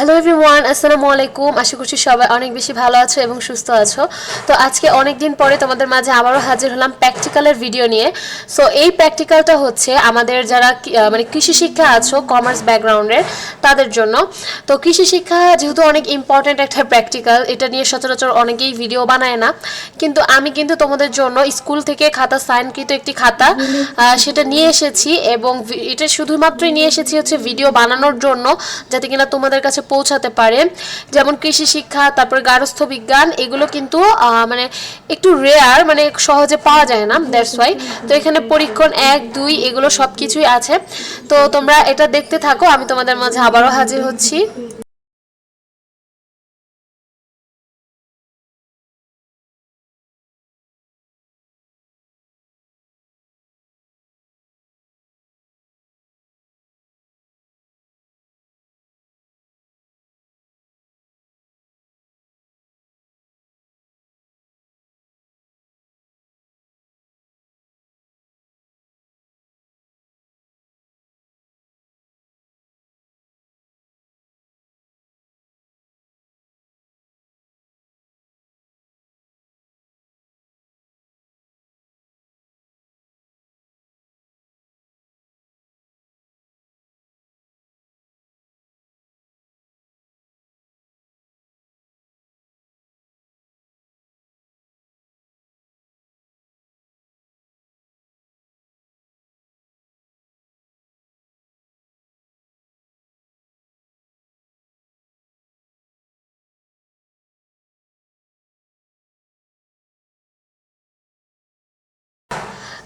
Hello everyone আসসালামু আলাইকুম আশা করছি সবাই অনেক বেশি ভালো আছো এবং সুস্থ আছো। তো আজকে অনেক দিন পরে তোমাদের মাঝে আবারও হাজির হলাম প্র্যাকটিক্যালের ভিডিও নিয়ে। সো এই প্র্যাকটিক্যালটা হচ্ছে আমাদের যারা মানে কৃষি শিক্ষা আছো কমার্স ব্যাকগ্রাউন্ডের তাদের জন্য। তো কৃষি শিক্ষা যেহেতু অনেক ইম্পর্ট্যান্ট একটা প্র্যাকটিক্যাল এটা নিয়ে সচরাচর অনেকেই ভিডিও বানায় না। কিন্তু আমি কিন্তু তোমাদের জন্য স্কুল থেকে খাতা সাইনকৃত একটি খাতা সেটা নিয়ে এসেছি এবং এটা শুধুমাত্রই নিয়ে এসেছি হচ্ছে ভিডিও বানানোর জন্য, যাতে কিনা তোমাদের কাছে পৌঁছাতে পারে। যেমন কৃষি শিক্ষা, তারপর গার্হস্থ্য বিজ্ঞান, এগুলো কিন্তু মানে একটু রেয়ার মানে সহজে পাওয়া যায় না দ্যাটস ওয়াই তো এখানে পরীক্ষণ এক, দুই, এগুলো সব কিছুই আছে। তো তোমরা এটা দেখতে থাকো, আমি তোমাদের মাঝে আবারও হাজির হচ্ছি।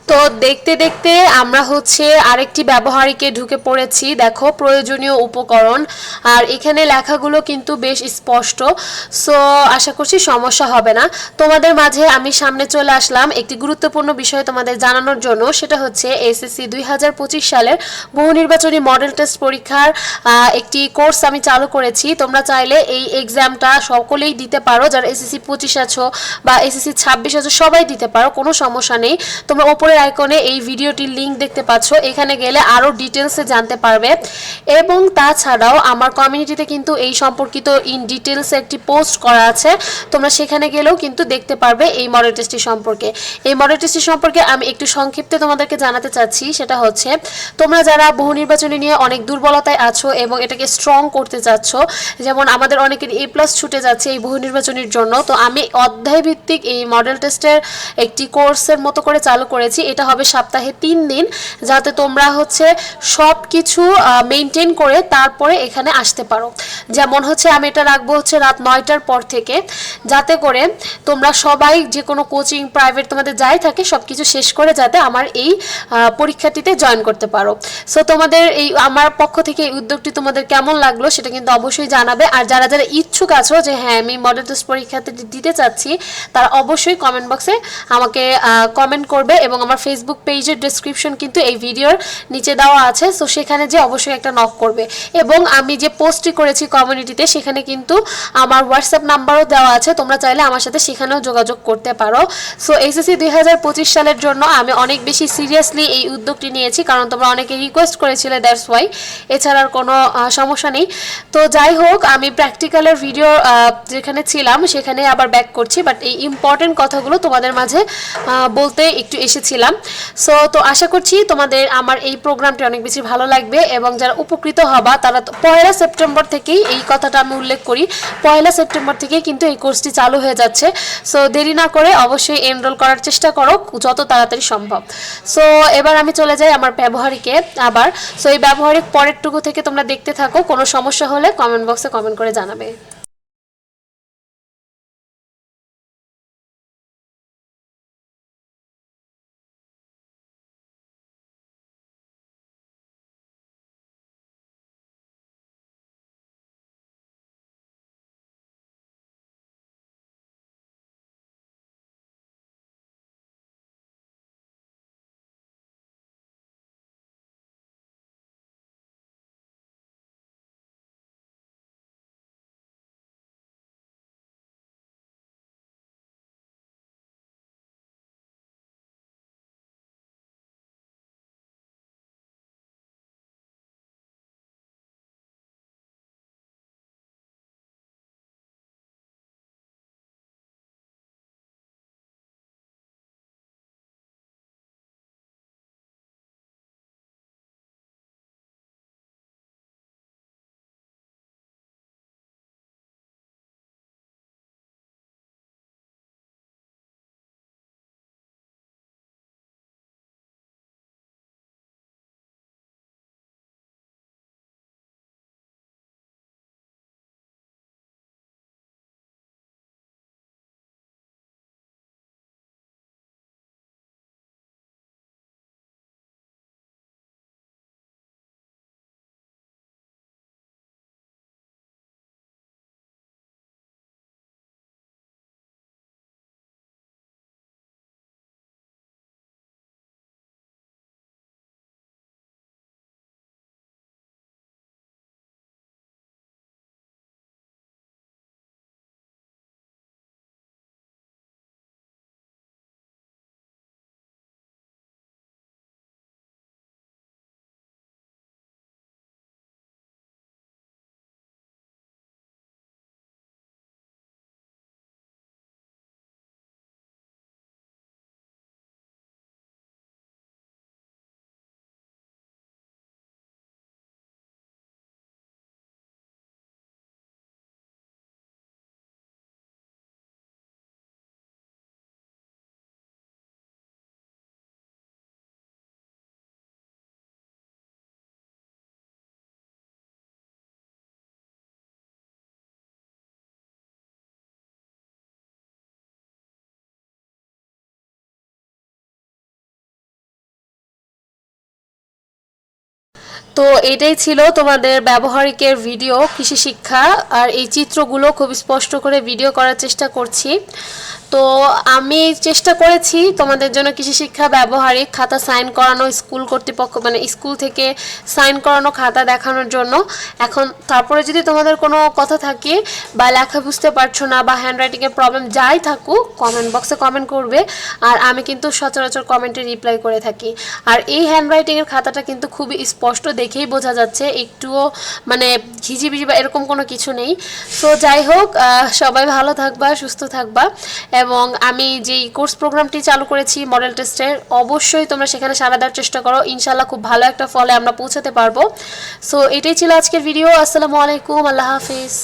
তো দেখতে দেখতে আমরা হচ্ছে আরেকটি ব্যবহারিকে ঢুকে পড়েছি। দেখো, প্রয়োজনীয় উপকরণ। আর এখানে লেখাগুলো কিন্তু বেশ স্পষ্ট। সো আশা করছি সমস্যা হবে না। তোমাদের মাঝে আমি সামনে চলে আসলাম একটি গুরুত্বপূর্ণ বিষয় তোমাদের জানানোর জন্য। সেটা হচ্ছে এসএসসি দুই হাজার পঁচিশ সালের বহু নির্বাচনী মডেল টেস্ট পরীক্ষার একটি কোর্স আমি চালু করেছি। তোমরা চাইলে এই এক্সামটা সকলেই দিতে পারো। যারা এসএসসি পঁচিশ আছো বা এসএসসি ছাব্বিশ আছো, সবাই দিতে পারো, কোনো সমস্যা নেই। তোমরা ওপরের আইকনে এই ভিডিওটির লিংক দেখতে পাচ্ছ। এখানে গেলে আরও ডিটেলসে জানতে পারবে। এবং তাছাড়াও আমার কমিউনিটিতে কিন্তু এই সম্পর্কিত ইন ডিটেলস একটি পোস্ট করা আছে। তোমরা সেখানে গেলেও কিন্তু দেখতে পারবে এই মডেল টেস্টটি সম্পর্কে। এই মডেল টেস্টটি সম্পর্কে আমি একটু সংক্ষিপ্তে তোমাদেরকে জানাতে চাচ্ছি। সেটা হচ্ছে, তোমরা যারা বহু নির্বাচনী নিয়ে অনেক দুর্বলতায় আছো এবং এটাকে স্ট্রং করতে চাচ্ছ, যেমন আমাদের অনেকের এ প্লাস ছুটে যাচ্ছে এই বহু নির্বাচনীর জন্য, তো আমি অধ্যায় ভিত্তিক এই মডেল টেস্টের একটি কোর্সের মতো করে চালু করেছি। এটা হবে সপ্তাহে তিন দিন, যাতে তোমরা হচ্ছে সব কিছু মেনটেন করে তারপরে এখানে আসতে পারো। যেমন হচ্ছে আমি এটা রাখব হচ্ছে রাত নয়টার পর থেকে, যাতে করে তোমরা সবাই যে কোনো কোচিং প্রাইভেট তোমাদের যাই থাকে সব কিছু শেষ করে যাতে আমার এই পরীক্ষাটিতে জয়েন করতে পারো। সো তোমাদের এই আমার পক্ষ থেকে এই উদ্যোগটি তোমাদের কেমন লাগল সেটা কিন্তু অবশ্যই জানাবে। আর যারা যারা ইচ্ছুক আছো যে হ্যাঁ আমি মডেল টেস্ট পরীক্ষাতে দিতে চাচ্ছি, তারা অবশ্যই কমেন্ট বক্সে আমাকে কমেন্ট করবে এবং আমার ফেসবুক পেজের ডেসক্রিপশন কিন্তু এই ভিডিওর নিচে দেওয়া আছে। সো সেখানে যে অবশ্যই একটা নক করবে। এবং আমি যে পোস্টটি করেছি কমিউনিটিতে সেখানে কিন্তু আমার হোয়াটসঅ্যাপ নাম্বারও দেওয়া আছে। তোমরা চাইলে আমার সাথে সেখানেও যোগাযোগ করতে পারো। সো এসএসসি দুই হাজার পঁচিশ সালের জন্য আমি অনেক বেশি সিরিয়াসলি এই উদ্যোগটি নিয়েছি। কারণ তোমরা অনেকে রিকোয়েস্ট করেছিলে দ্যাটস ওয়াই এছাড়া আর কোনো সমস্যা নেই। তো যাই হোক, আমি প্র্যাকটিক্যালের ভিডিও যেখানে ছিলাম, সেখানে আবার ব্যাক করছি। বাট এই ইম্পর্টেন্ট কথাগুলো তোমাদের মাঝে বলতে একটু এসেছিলাম। সো তো আশা করছি তোমাদের আমার এই প্রোগ্রামটি অনেক বেশি ভালো লাগবে এবং যারা উপকৃত হবা, তারা পয়লা সেপ্টেম্বর থেকেই এই কথাটা আমি উল্লেখ করি। পয়লা সেপ্টেম্বর থেকেই কিন্তু এই কোর্সটি চালু হয়ে যাচ্ছে। সো দেরি না করে অবশ্যই এনরোল করার চেষ্টা করো, যত তাড়াতাড়ি সম্ভব। সো এবার আমি চলে যাই আমার ব্যবহারিকে আবার। সো এই ব্যবহারিক পরেরটুকু থেকে তোমরা দেখতে থাকো, কোনো সমস্যা হলে কমেন্ট বক্সে কমেন্ট করে জানাবে। তো এটাই ছিল তোমাদের ব্যবহারিকের ভিডিও, কৃষি শিক্ষা, আর এই চিত্রগুলো খুব স্পষ্ট করে ভিডিও করার চেষ্টা করছি। তো আমি চেষ্টা করেছি তোমাদের জন্য কৃষি শিক্ষা ব্যবহারিক খাতা সাইন করানো, স্কুল কর্তৃপক্ষ মানে স্কুল থেকে সাইন করানো, খাতা দেখানোর জন্য। এখন তারপরে যদি তোমাদের কোনো কথা থাকে বা লেখা বুঝতে পারছ না বা হ্যান্ডরাইটিংয়ের প্রবলেম যাই থাকুক কমেন্ট বক্সে কমেন্ট করবে। আর আমি কিন্তু সচরাচর কমেন্টে রিপ্লাই করে থাকি। আর এই হ্যান্ডরাইটিংয়ের খাতাটা কিন্তু খুবই স্পষ্ট দেখেই বোঝা যাচ্ছে। একটুও মানে ঘিজিবিজি বা এরকম কোনো কিছু নেই। তো যাই হোক সবাই ভালো থাকবা, সুস্থ থাকবা। এবং আমি যেই কোর্স প্রোগ্রামটি চালু করেছি মডেল টেস্টের, অবশ্যই তোমরা সেখানে সাড়া দেওয়ার চেষ্টা করো। ইনশাল্লাহ খুব ভালো একটা ফলে আমরা পৌঁছাতে পারব। সো এটাই ছিল আজকের ভিডিও আসসালামু আলাইকুম। আল্লাহ হাফিজ।